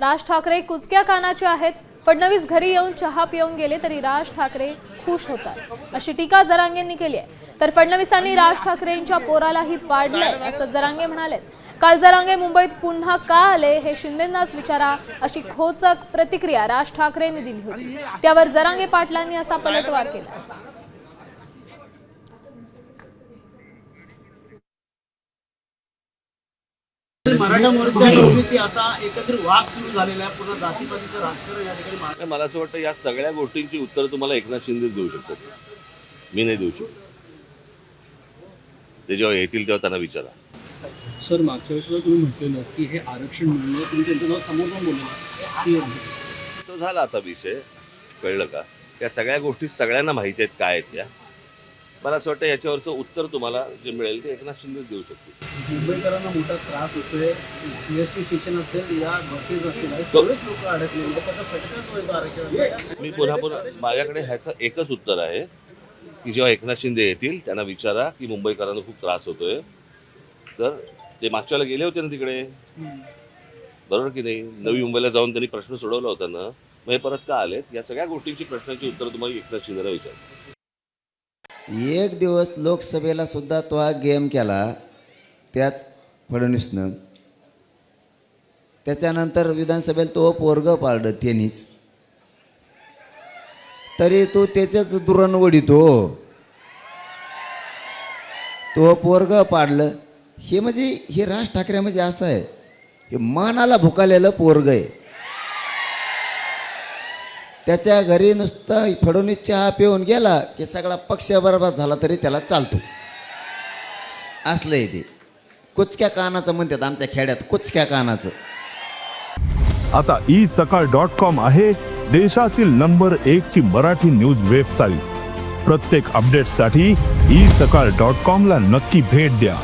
राज ठाकरे कुचक्या कानाचे आहेत. फडणवीस घरी येऊन चहा पिऊन गेले तरी राज ठाकरे खुश होतात. अशी टीका जरांगेंनी केली आहे. तर फडणवीसांनी राज ठाकरेंच्या पोरालाही पाडलंय असं जरांगे म्हणाले काल जरांगे मुंबईत पुन्हा का आले हे शिंदेंनाच विचारा अशी खोचक प्रतिक्रिया राज ठाकरेंनी दिली होती. त्यावर जरांगे पाटलांनी असा पलटवार केला. मराठा मोर्चा आणि ओबीसी असा एकत्रित वाद सुरू झालेला आहे. पूर्ण जातीपातीचं राजकारण या ठिकाणी महाराष्ट्रात नाही, मला असं वाटतं या सगळ्या गोष्टींची उत्तरं तुम्हाला एकनाथ शिंदेच देऊ शकतात मी नाही देऊ शकत. ते जेव्हा येतील तेव्हा त्यांना विचारा. सर मागच्या वेळेस तुम्ही म्हटलेलं की हे आरक्षण मिळणं तुम्ही त्यांच्या नाव समोर जाऊन बोललेलं तो झाला आता विषय. कळलं का? या सगळ्या गोष्टी सगळ्यांना माहिती आहेत काय आहेत त्या. मला असं वाटतं याच्यावरचं उत्तर तुम्हाला जे मिळेल ते एकनाथ शिंदेच देऊ शकतो मुंबईकरांना मोठा त्रास होतोय. सीएसटी स्टेशन असेल या बसेस असेल सगळेच लोक आरक्षणाचा. मी पुन्हा पुन्हा माझ्याकडे ह्याचं एकच उत्तर आहे की जेव्हा एकनाथ शिंदे येतील त्यांना विचारा की मुंबईकरांना खूप त्रास होतोय. तर ते मागच्याला गेले होते ना तिकडे. बरोबर की नाही? नवी मुंबईला जाऊन त्यांनी प्रश्न सोडवला होता ना. मग हे परत का आलेत? या सगळ्या गोष्टींची प्रश्नांची उत्तर तुम्हाला एकनाथ शिंदेला विचार एक दिवस लोकसभेला सुद्धा तो हा गेम केला त्याच फडणवीसनं. त्याच्यानंतर विधानसभेला तो पोरग पाळलं त्यांनीच तरी तो त्याच्याच दुरण वडितो हो. तो पोरग पाडलं. हे म्हणजे हे राज ठाकरे म्हणजे असं आहे की मानाला भुकालेलं पोरग आहे. त्याच्या घरी नुसतं फडणवीस चहा पिऊन गेला की सगळा पक्ष बरोबर झाला तरी त्याला चालतो. असलं आहे ते. कुचक्या कानाचं म्हणतात आमच्या खेड्यात कुचक्या कानाचं. आता ई सकाळ डॉट कॉम आहे देशातील नंबर एक ची मराठी न्यूज वेबसाईट. प्रत्येक अपडेटसाठी ई सकाळ डॉट कॉम ला नक्की भेट द्या.